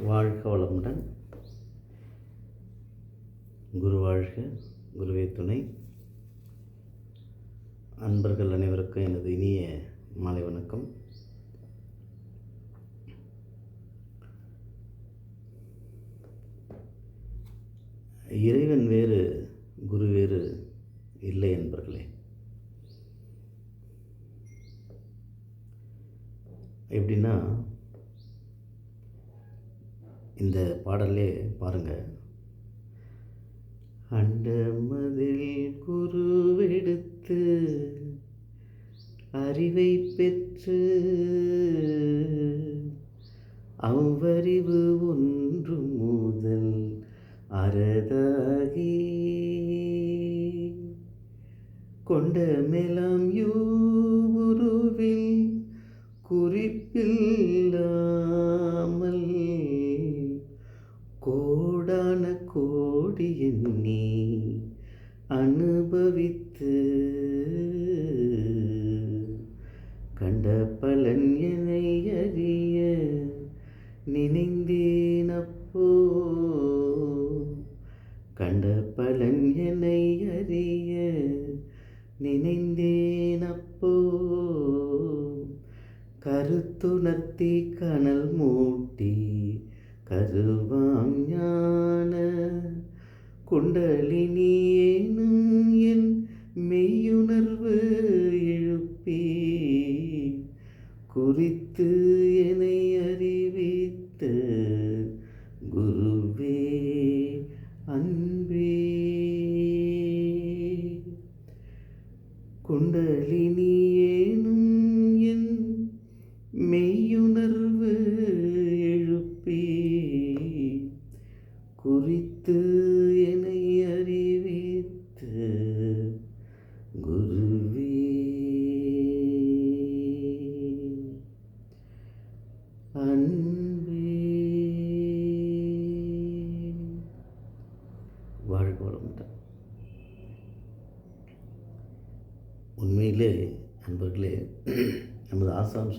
வாழ்க வளமுடன். குரு வாழ்க குருவே துணை. அன்பர்கள் அனைவருக்கும் எனது இனிய மாலை வணக்கம். இறைவன் வேறு குரு வேறு இல்லை என்பர்களே எப்படின்னா பாடலே பாருங்கள் அண்டமதில் குருவெடுத்து அறிவை பெற்று அவ்வறிவு ஒன்று முதல் அறதாகி கொண்ட மேலாம் யூருவில் குறிப்பில்லாமல் அனுபவித்து கண்ட பலன் என்னை அறிய நினைந்தேன் அப்போ. கண்ட பலன் என்னை அறிய நினைந்தேன் அப்போ. கருத்துணர்த்தி கனல் மூட்டி கருவாம் ஞான குண்டலினியேனும் என் மெய்யுணர்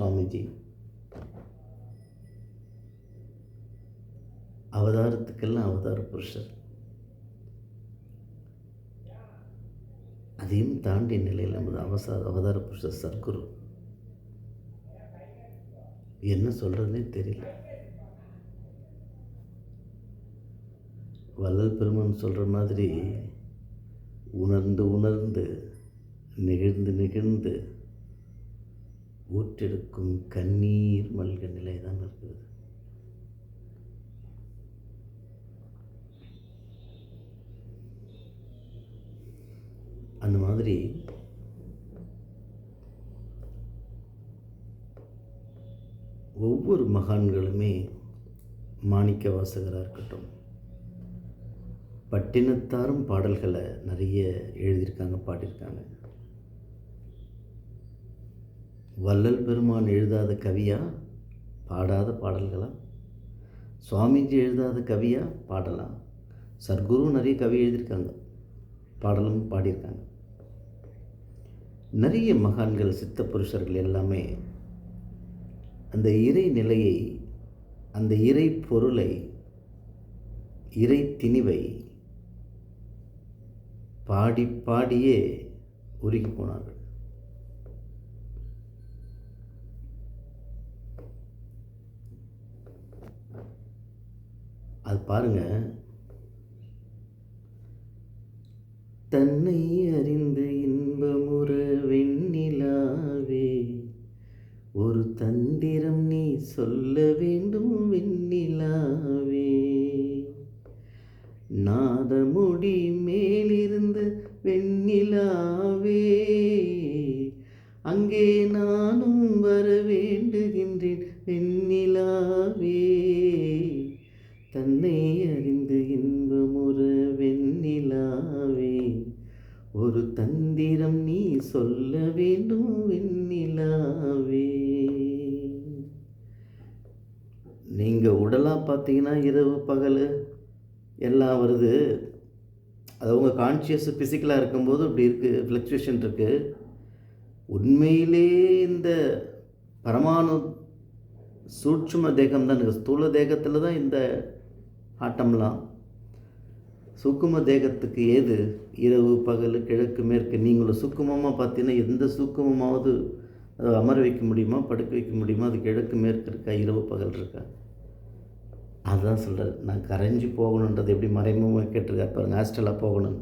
சுவாமிஜி. அவதாரத்துக்கெல்லாம் அவதார புருஷர். அதையும் தாண்டிய நிலையில் நமது அவசா அவதார புருஷர் சர்க்குரு என்ன சொல்கிறதுனே தெரியல. வள்ளல் பெருமன் சொல்கிற மாதிரி உணர்ந்து உணர்ந்து நெகிழ்ந்து நெகிழ்ந்து ஊற்றெடுக்கும் கண்ணீர் மல்க நிலை தான் இருக்கிறது. அந்த மாதிரி ஒவ்வொரு மகான்களுமே மாணிக்க வாசகராக இருக்கட்டும் பட்டினத்தாரும் பாடல்களை நிறைய எழுதியிருக்காங்க பாடியிருக்காங்க. வள்ளல் பெருமான் எழுதாத கவியா பாடாத பாடல்களா? சுவாமிஜி எழுதாத கவியா பாடலாம் சர்க்குரு நிறைய கவி எழுதியிருக்காங்க. பாடலும் பாடியிருக்காங்க. நிறைய மகான்கள் சித்த புருஷர்கள் எல்லாமே அந்த இறை நிலையை அந்த இறை பொருளை இறை திணிவை பாடி பாடியே உருகி போனார்கள். அது பாருங்க. தன்னை அறிந்து இன்பமுற வெண்ணிலாவே. ஒரு தந்திரம் நீ சொல்ல வேண்டும் வெண்ணிலாவே. நாதமுடி மேலிருந்த வெண்ணிலாவே. அங்கே நானும் வரவே பார்த்தீங்கன்னா இரவு பகல் எல்லாம் வருது. அது உங்கள் கான்ஷியஸ் ஃபிசிக்கலாக இருக்கும்போது இப்படி இருக்குது ஃப்ளக்சுவேஷன் இருக்குது உண்மையிலே இந்த பரமாணு சூட்சும தேகம் தான் இருக்குது ஸ்தூல தேகத்தில் தான் இந்த ஆட்டம்லாம். சுக்கும தேகத்துக்கு ஏது? இரவு பகல் கிழக்கு மேற்கு. நீங்களும் சுக்குமமாக பார்த்தீங்கன்னா எந்த சுக்குமமாவது அதை அமர வைக்க முடியுமா? படுக்க வைக்க முடியுமா? அது கிழக்கு மேற்கு இருக்கா? இரவு பகல் இருக்கா? அதுதான் சொல்கிறார் நான் கரைஞ்சி போகணுன்றது எப்படி மறைமுகமாக கேட்டிருக்கார் பாருங்கள் ஹாஸ்டலாக போகணும்.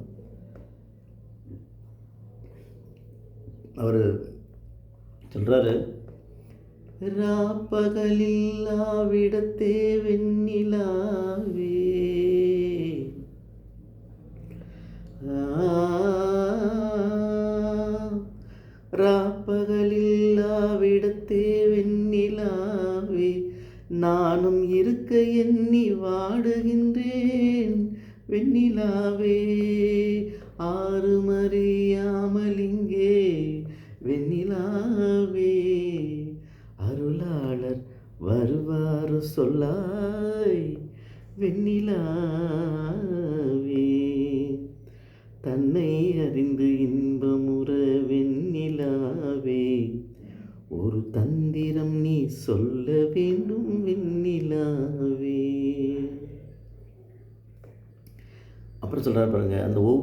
அவர் சொல்கிறாரு ராப்பகலில்லாவிடத்தே வெண்ணி வாடுகின்றேன் வெண்ணிலாவே ஆறு மறியாமல் இங்கே வெண்ணிலாவே அருளாளர் வருவாரு சொல்லாய். வெண்ணிலா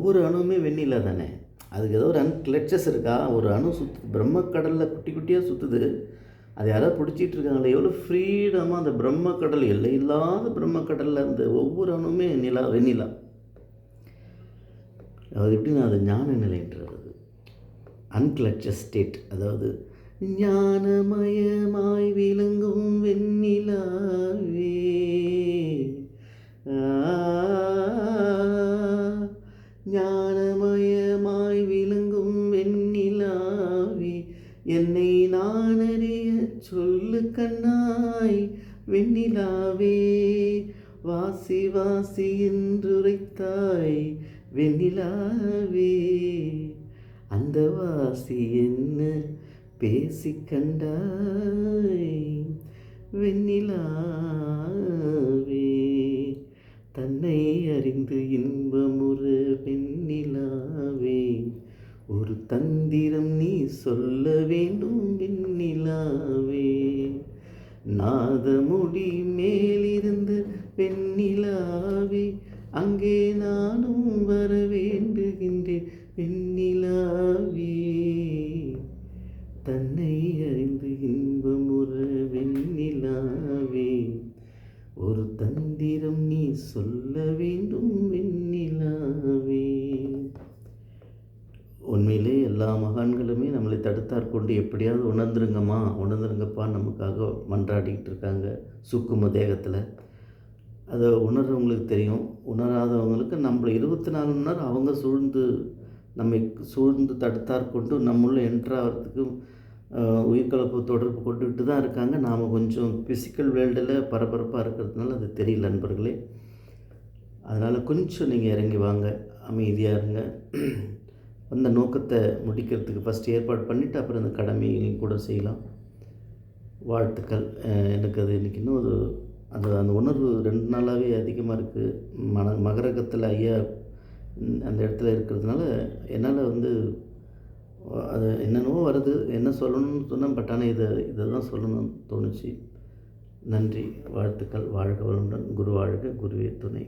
ஒவ்வொரு அணுவுமே வெண்ணிலா தானே? அதுக்கு ஏதோ ஒரு அன்கிளச்சஸ் இருக்கா? ஒரு அணு சுற்று பிரம்மக்கடலில் குட்டி குட்டியாக சுற்றுது அது யாராவது பிடிச்சிட்டு இருக்காங்களே எவ்வளோ ஃப்ரீடமாக அந்த பிரம்மக்கடல் எல்லை இல்லாத பிரம்மக்கடலில் அந்த ஒவ்வொரு அணுவுமே நிலா வெண்ணிலா. அது எப்படின்னா அது ஞான நிலைன்றது? அன்கிளச்சஸ் ஸ்டேட் அதாவது ஞானமயமாய் விளங்கும் வெண்ணிலாவே. ஞானமயமாய் விளங்கும் வெண்ணிலாவே என்னை நான் அறிய சொல்லு கண்ணாய் வெண்ணிலாவே. வாசி வாசி என்றுரைத்தாய் வெண்ணிலாவே. அந்த வாசி என்ன பேசி கண்டாய் வெண்ணிலாவே. தன்னை அறிந்து இன்பமுறு வெண்ணிலாவே. ஒரு தந்திரம் நீ சொல்ல வேண்டும் வெண்ணிலாவே. நாதமுடி மேலிருந்து வெண்ணிலாவே. அங்கே நானும் வர வேண்டுகின்றேன் கொண்டு எப்படியாவது உணர்ந்துருங்கம்மா உணர்ந்துருங்கப்பா நமக்காக மன்றாடிக்கிட்டு இருக்காங்க சுக்கும தேகத்தில். அதை உணர்றவங்களுக்கு தெரியும். உணராதவங்களுக்கு நம்மளை இருபத்தி நாலு மணி நேரம் அவங்க சூழ்ந்து நம்மை சூழ்ந்து தடுத்தார் கொண்டு நம்முள்ள என்ட்ராகிறதுக்கு உயிர்கலப்பு தொடர்பு கொண்டுகிட்டு தான் இருக்காங்க. நாம் கொஞ்சம் ஃபிசிக்கல் வேர்ல்டில் பரபரப்பாக இருக்கிறதுனால அது தெரியல நண்பர்களே. அதனால் கொஞ்சம் நீங்கள் இறங்கி வாங்க. அமைதியாக இருங்க. அந்த நோக்கத்தை முடிக்கிறதுக்கு ஃபஸ்ட் ஏற்பாடு பண்ணிவிட்டு அப்புறம் அந்த கடமைகளையும் கூட செய்யலாம். வாழ்த்துக்கள். எனக்கு அது இன்றைக்கி இன்னும் ஒரு அந்த அந்த உணர்வு ரெண்டு நாளாகவே அதிகமாக இருக்குது மன மகரகத்தில் ஐயா அந்த இடத்துல இருக்கிறதுனால என்னால் வந்து அது என்னென்னவோ வருது என்ன சொல்லணும்னு சொன்னேன் பட் ஆனால் இதை இதை தான் சொல்லணும்னு தோணுச்சு. நன்றி வாழ்த்துக்கள் வாழ்க வளமுடன் குரு வாழ்க குருவே துணை.